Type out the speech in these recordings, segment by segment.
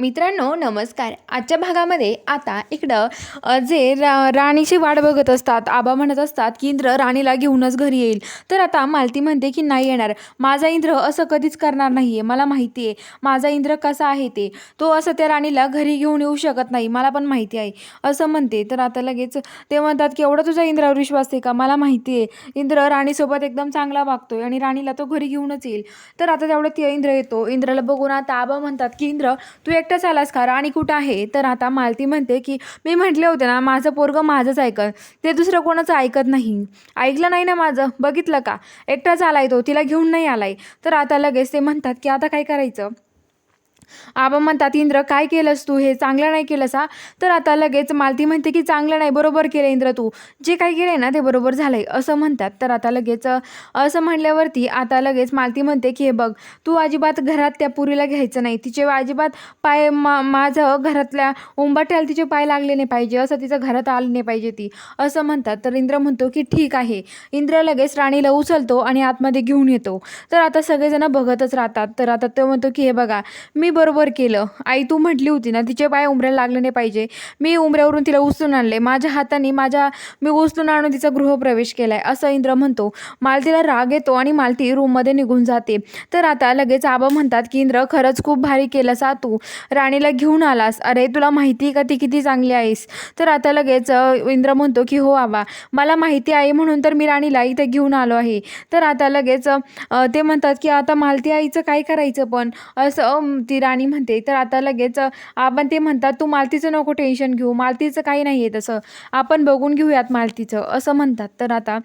मित्रांनो नमस्कार. आजच्या भागामध्ये आता इकडं जे रा राणीची वाट बघत असतात आबा म्हणत असतात की इंद्र राणीला घेऊनच घरी येईल. तर आता मालती म्हणते की नाही येणार. माझा इंद्र असं कधीच करणार नाही आहे मला माहिती आहे. माझा इंद्र कसा आहे ते. तो असं त्या राणीला घरी घेऊन येऊ शकत नाही. मला पण माहिती आहे. असं म्हणते. तर आता लगेच ते म्हणतात की एवढा तुझा इंद्रावर विश्वास आहे का? मला माहिती आहे. इंद्र राणीसोबत एकदम चांगला वागतोय आणि राणीला तो घरी घेऊनच येईल. तर आता तेवढं ते इंद्र येतो. इंद्राला बघून आता आबा म्हणतात की इंद्र तू एक एकटाच आलास का राणी कुठं आहे? तर आता मालती म्हणते की मी म्हटले होते ना माझं पोरगं माझंच ऐकत ते दुसरं कोणाचं ऐकत नाही. ऐकलं नाही ना माझं? बघितलं का? एकटाच आलाय तो. तिला घेऊन नाही आलाय. तर आता लगेच ते म्हणतात की आता काय करायचं? आबा म्हणतात इंद्र काय केलंस तू? हे चांगलं नाही केलंस हा? तर आता लगेच मालती म्हणते की चांगलं नाही बरोबर केलं इंद्र तू. जे काय केलं आहे ना ते बरोबर झालं आहे असं म्हणतात. तर आता लगेच असं म्हणल्यावरती आता लगेच मालती म्हणते की हे बघ तू अजिबात घरात त्या पुरीला घ्यायचं नाही. तिचे अजिबात पाय मा माझं घरातल्या उंबाट्याला तिचे पाय लागले नाही पाहिजे. असं तिचं घरात आलं नाही पाहिजे ती. असं म्हणतात. तर इंद्र म्हणतो की ठीक आहे. इंद्र लगेच राणीला उचलतो आणि आतमध्ये घेऊन येतो. तर आता सगळेजण बघतच राहतात. तर आता तो म्हणतो की हे बघा मी बरोबर केलं. आई तू म्हटली होती ना तिचे पाय उमऱ्याला लागले नाही पाहिजे. मी उमऱ्यावरून तिला उचलून आणले. माझ्या हाताने माझ्या मी उचलून आणून तिचा गृहप्रवेश केलाय असं इंद्र म्हणतो. मालतीला राग येतो आणि मालती रूममध्ये निघून जाते. तर आता लगेच आबा म्हणतात की इंद्र खरंच खूप भारी केलंस आ तू. राणीला घेऊन आलास. अरे तुला माहिती आहे का ती किती चांगली आहेस? तर आता लगेच इंद्र म्हणतो की हो आबा. मला माहिती आहे म्हणून तर मी राणीला इथे घेऊन आलो आहे. तर आता लगेच ते म्हणतात की आता मालती आईचं काय करायचं पण? असं ती राणी म्हणते तर आता लगेच आपण ते म्हणतात तू मालतीचं नको टेन्शन घेऊ मालतीचं काही नाही आहे तसं. आपण बघून घेऊयात मालतीचं असं म्हणतात. तर आता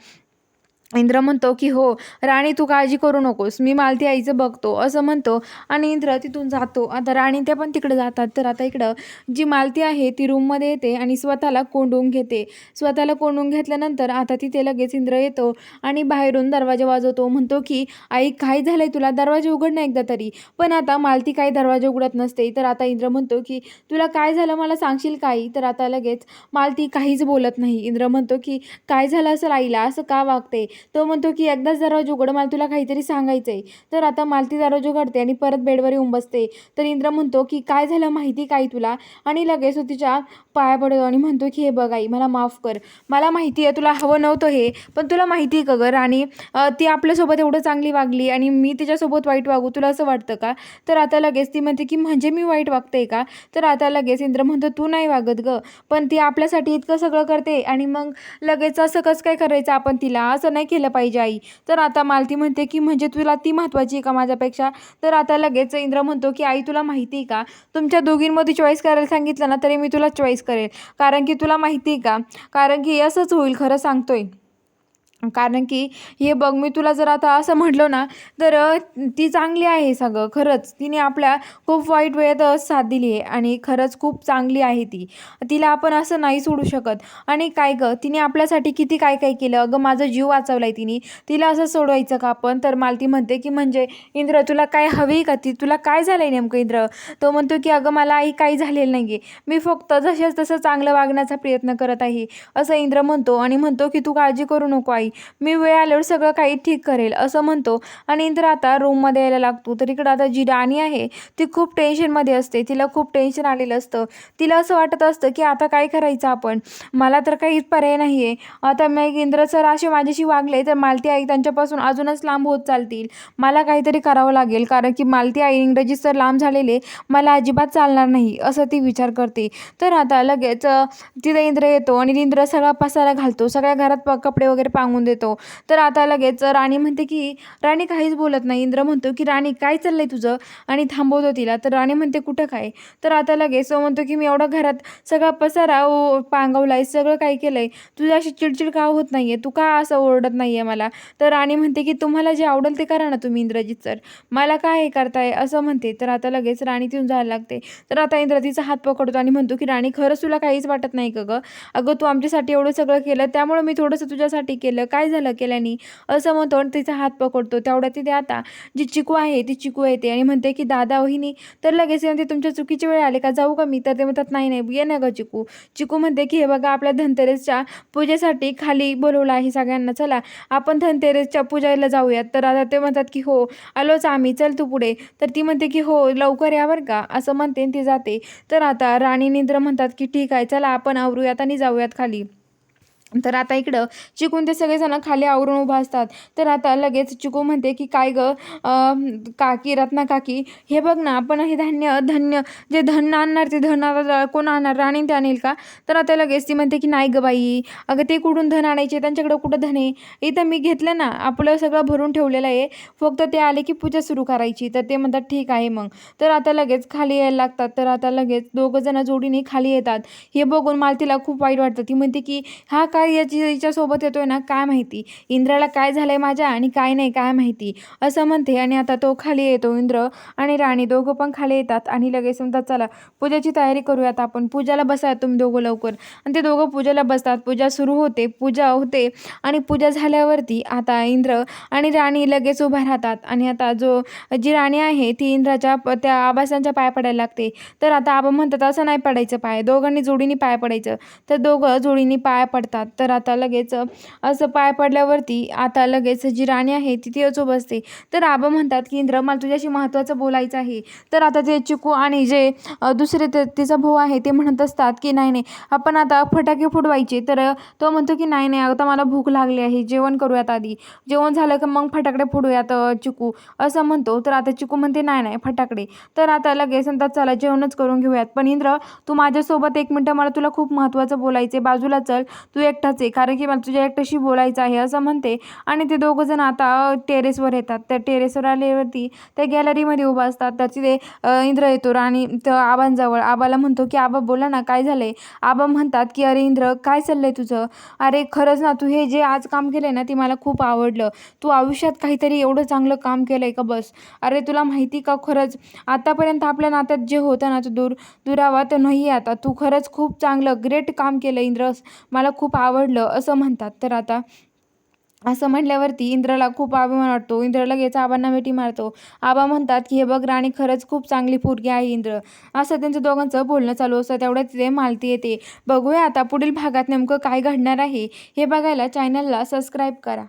इंद्र म्हणतो की हो राणी तू काळजी करू नकोस. मी मालती आईचं बघतो. असं म्हणतो आणि इंद्र तिथून जातो. आता राणी ते पण तिकडे जातात. तर आता इकडं जी मालती आहे ती रूममध्ये येते आणि स्वतःला कोंडून घेते. स्वतःला कोंडून घेतल्यानंतर आता तिथे लगेच इंद्र येतो आणि बाहेरून दरवाजा वाजवतो. म्हणतो की आई काय झालंय तुला? दरवाजा उघड ना एकदा तरी. पण आता मालती काही दरवाजा उघडत नसते. तर आता इंद्र म्हणतो की तुला काय झालं? मला सांगशील काही तर आता लगेच मालती काहीच बोलत नाही. इंद्र म्हणतो की काय झालं असेल आईला? असं का वागते? तो म्हणतो की एकदाच दरवाजा उघड मला तुला काहीतरी सांगायचं आहे तर आता मालती दरवाजा उघडते आणि परत बेडवर येऊन बसते तर इंद्र म्हणतो की काय झालं माहिती काय तुला? आणि लगेच तो तिच्या पाया पडतो आणि म्हणतो की हे बघ आई मला माफ कर. मला माहिती आहे तुला हवं नव्हतं हे पण तुला माहिती आहे का गं आणि ती आपल्यासोबत एवढं चांगली वागली आणि मी तिच्यासोबत वाईट वागू तुला असं वाटतं का? तर आता लगेच ती म्हणते की म्हणजे मी वाईट वागते का? तर आता लगेच इंद्र म्हणतो तू नाही वागत गं पण ती आपल्यासाठी इतकं सगळं करते आणि मग लगेच असं कसं काय करायचं आपण तिला? असं नाही केलं पाहिजे आई. तर आता मालती म्हणते की म्हणजे तुला ती महत्त्वाची आहे का माझ्यापेक्षा? तर आता लगेच इंद्र म्हणतो की आई तुला माहिती आहे का? तुमच्या दोघींमध्ये चॉईस करायला सांगितलं ना तरी मी तुला चॉईस करेल. कारण की तुला माहिती आहे का? कारण की असंच होईल खरं सांगतोय. कारण की हे बघ मी तुला जर आता असं म्हटलं ना तर ती चांगली आहे सगळं खरंच. तिने आपल्या खूप वाईट वेळेत साथ दिली आहे आणि खरंच खूप चांगली आहे ती. तिला आपण असं नाही सोडू शकत. आणि काय गं तिने आपल्यासाठी किती काय काय केलं? अगं माझा जीव वाचवला आहे तिने. तिला असं सोडवायचं का आपण? तर मालती म्हणते की म्हणजे इंद्र तुला काय हवी का ती? तुला काय झालं आहे नेमकं इंद्र? तो म्हणतो की अगं मला आई काही झालेलं नाही आहे मी फक्त जशाच तसं चांगलं वागण्याचा प्रयत्न करत आहे. असं इंद्र म्हणतो आणि म्हणतो की तू काळजी करू नको आई. मी वेळ आल्यावर सगळं काही ठीक करेल असं म्हणतो. आणि इंद्र आता रूममध्ये यायला लागतो. तर इकडं आता जी राणी आहे ती खूप टेन्शनमध्ये असते. तिला खूप टेन्शन आलेलं असतं. तिला असं वाटत असतं की आता काय करायचं आपण? मला तर काहीच पर्याय नाही आहे आता मग इंद्र सर असे माझ्याशी वागले तर मालती आई त्यांच्यापासून अजूनच लांब होत चालतील. मला काहीतरी करावं लागेल कारण की मालती आई इंग्रजी सर लांब झालेले मला अजिबात चालणार नाही असं ती विचार करते. तर आता लगेच तिथे इंद्र येतो आणि इंद्र सगळा पसारा घालतो. सगळ्या घरात कपडे वगैरे पांगून देतो. तर आता लगेच राणी म्हणते की राणी काहीच बोलत नाही. इंद्र म्हणतो की राणी काय चाललंय तुझं? आणि थांबवतो तिला. तर राणी म्हणते कुठं काय? तर आता लगेच म्हणतो की मी एवढा घरात सगळा पसारा ओ पांगवलाय. सगळं काय केलंय? तुझं अशी चिडचिड का होत नाहीये? तू का असं ओरडत नाहीये मला? तर राणी म्हणते की तुम्हाला जे आवडेल ते करा ना तुम्ही इंद्रजीत सर. मला काय हे करताय? असं म्हणते. तर आता लगेच राणी तिथून जायला लागते. तर आता इंद्र तिचा हात पकडतो आणि म्हणतो की राणी खरंच तुला काहीच वाटत नाही का गं? अगं तू आमच्यासाठी एवढं सगळं केलं. त्यामुळे मी थोडंसं तुझ्यासाठी केलं. केलं? काय झालं केल्याने? असं म्हणतो आणि तिचा हात पकडतो. तेवढ्या तिथे आता. जी चिकू आहे ती चिकू येते आणि म्हणते की दादा वहिनी तर लगेच ते तुमच्या चुकीचे वेळ आले का? जाऊ का मी? तर ते म्हणतात नाही नाही ये ना गं चिकू. चिकू म्हणते की हे बघा आपल्या धनतेरसच्या पूजेसाठी खाली बोलवलं आहे सगळ्यांना. चला आपण धनतेरसच्या पूजेला जाऊयात. तर आता ते म्हणतात की हो आलोच आम्ही. चल तू पुढे. तर ती म्हणते की हो लवकर या का. असं म्हणते आणि ती जाते. तर आता राणी निंद्र म्हणतात की ठीक आहे चला आपण आवरूयात आणि जाऊयात खाली. तर आता इकडं चिकून ते सगळेजण खाली आवरून उभा असतात. तर आता लगेच चिकू म्हणते की काय गं? काकी रत्ना काकी हे बघ ना आपण हे धान्य धन्य जे धन आणणार ते धन आता कोण आणणार? राणी ते आणेल का? तर आता लगेच ती म्हणते की नाही गं बाई अगं ते कुठून धन आणायचे? त्यांच्याकडं कुठं धन आहे? इथं मी घेतलं ना आपलं सगळं भरून ठेवलेलं आहे. फक्त ते आले की पूजा सुरू करायची. तर ते म्हणतात ठीक आहे मग. तर आता लगेच खाली यायला लागतात. तर आता लगेच दोघं जण जोडीने खाली येतात. हे बघून मालतीला खूप वाईट वाटतं. ती म्हणते की हा काय याची याच्यासोबत येतोय ना काय माहिती? इंद्राला काय झालंय माझ्या आणि काय नाही काय माहिती? असं म्हणते आणि आता तो खाली येतो इंद्र आणि राणी दोघं पण खाली येतात आणि लगेच म्हणतात चला पूजेची तयारी करूयात आपण. पूजाला बसा तुम्ही दोघं लवकर. आणि ते दोघं पूजेला बसतात. पूजा सुरू होते पूजा होते आणि पूजा झाल्यावरती आता इंद्र आणि राणी लगेच उभा राहतात. आणि आता जो जी राणी आहे ती इंद्राच्या प- त्या आबासांच्या पाय पडायला लागते. तर आता आबा म्हणतात असं नाही पडायचं पाय. दोघांनी जोडीने पाय पडायचं. तर दोघं जोडीने पाय पडतात. तर आता लगेच असं पाय पडल्यावरती आता लगेच जी राणी आहे ती तिथेच बसते तर आबा म्हणतात की इंद्र मला तुझ्याशी महत्त्वाचं बोलायचं आहे. तर आता ते चिकू आणि जे दुसरे ते तिचा भाऊ आहे ते म्हणत असतात की नाही नाही आपण आता फटाके फुटवायचे तर तो म्हणतो की नाही नाही आता मला भूक लागली आहे जेवण करूयात आधी. जेवण झालं की मग फटाकडे फुडूयात चिकू असं म्हणतो. तर आता चिकू म्हणते नाही नाही फटाकडे. तर आता लगेच म्हणतात चला जेवणच करून घेऊयात. पण इंद्र तू माझ्यासोबत एक मिनटं मला तुला खूप महत्त्वाचं बोलायचं आहे बाजूला चल. तू एक एकटाच आहे. कारण की मला तुझ्या एकट्याशी बोलायचं आहे असं म्हणते. आणि ते दोघं जण आता टेरेसवर येतात. त्या टेरेसवर आल्यावरती त्या गॅलरीमध्ये उभा असतात. तर तिथे इंद्र येतो आणि त्या आबांजवळ आबाला म्हणतो की आबा बोला ना काय झालं आहे आबा म्हणतात की अरे इंद्र काय चाललं आहे तुझं? अरे खरंच ना तू हे जे आज काम केलं आहे ना ते मला खूप आवडलं. तू आयुष्यात काहीतरी एवढं चांगलं काम केलं आहे का बस? अरे तुला माहिती का खरंच? आतापर्यंत आपल्या नात्यात जे होतं ना तो दूर दुरावा तर नाही आहे आता. तू खरंच खूप चांगलं ग्रेट काम केलं इंद्र. मला खूप आव आवडलं असं म्हणतात. तर आता असं म्हटल्यावरती इंद्राला खूप अभिमान वाटतो. इंद्र लगेच आबांना मिठी मारतो. आबा म्हणतात की हे बघ राणी खरंच खूप चांगली पोरगी आहे इंद्र. असं त्यांचं दोघांचं बोलणं चालू असतं. तेवढ्या तिथे मालती येते. बघूया आता पुढील भागात नेमकं काय घडणार आहे हे बघायला चॅनलला सबस्क्राईब करा.